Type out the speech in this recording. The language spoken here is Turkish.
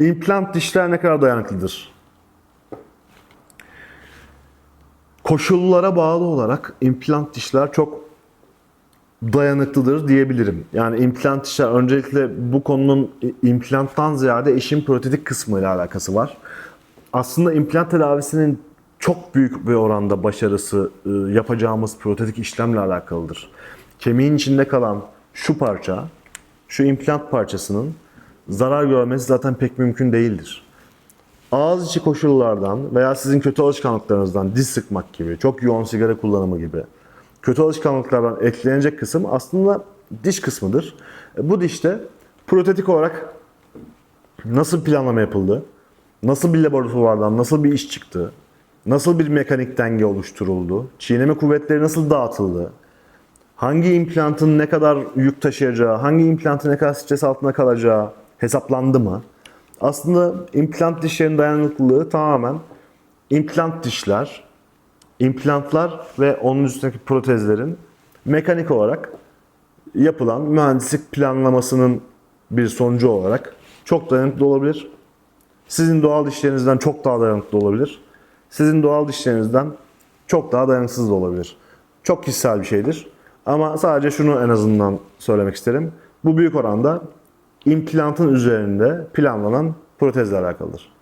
İmplant dişler ne kadar dayanıklıdır? Koşullara bağlı olarak implant dişler çok dayanıklıdır diyebilirim. Yani implant dişler öncelikle bu konunun implanttan ziyade işin protetik kısmıyla alakası var. Aslında implant tedavisinin çok büyük bir oranda başarısı e, yapacağımız protetik işlemle alakalıdır. Kemiğin içinde kalan şu parça, şu implant parçasının zarar görmesi zaten pek mümkün değildir. Ağız içi koşullardan veya sizin kötü alışkanlıklarınızdan diz sıkmak gibi, çok yoğun sigara kullanımı gibi kötü alışkanlıklardan etkilenecek kısım aslında diş kısmıdır. E, Bu dişte protetik olarak nasıl planlama yapıldı, nasıl bir laboratuvardan nasıl bir iş çıktı, nasıl bir mekanik denge oluşturuldu, çiğneme kuvvetleri nasıl dağıtıldı, hangi implantın ne kadar yük taşıyacağı, hangi implantın ne kadar stres altında kalacağı hesaplandı mı? Aslında implant dişlerin dayanıklılığı tamamen implant dişler, implantlar ve onun üstündeki protezlerin mekanik olarak yapılan mühendislik planlamasının bir sonucu olarak çok dayanıklı olabilir. Sizin doğal dişlerinizden çok daha dayanıklı olabilir. Sizin doğal dişlerinizden çok daha dayanıksız da olabilir. Çok kişisel bir şeydir. Ama sadece şunu en azından söylemek isterim. Bu büyük oranda implantın üzerinde planlanan protezle alakalıdır.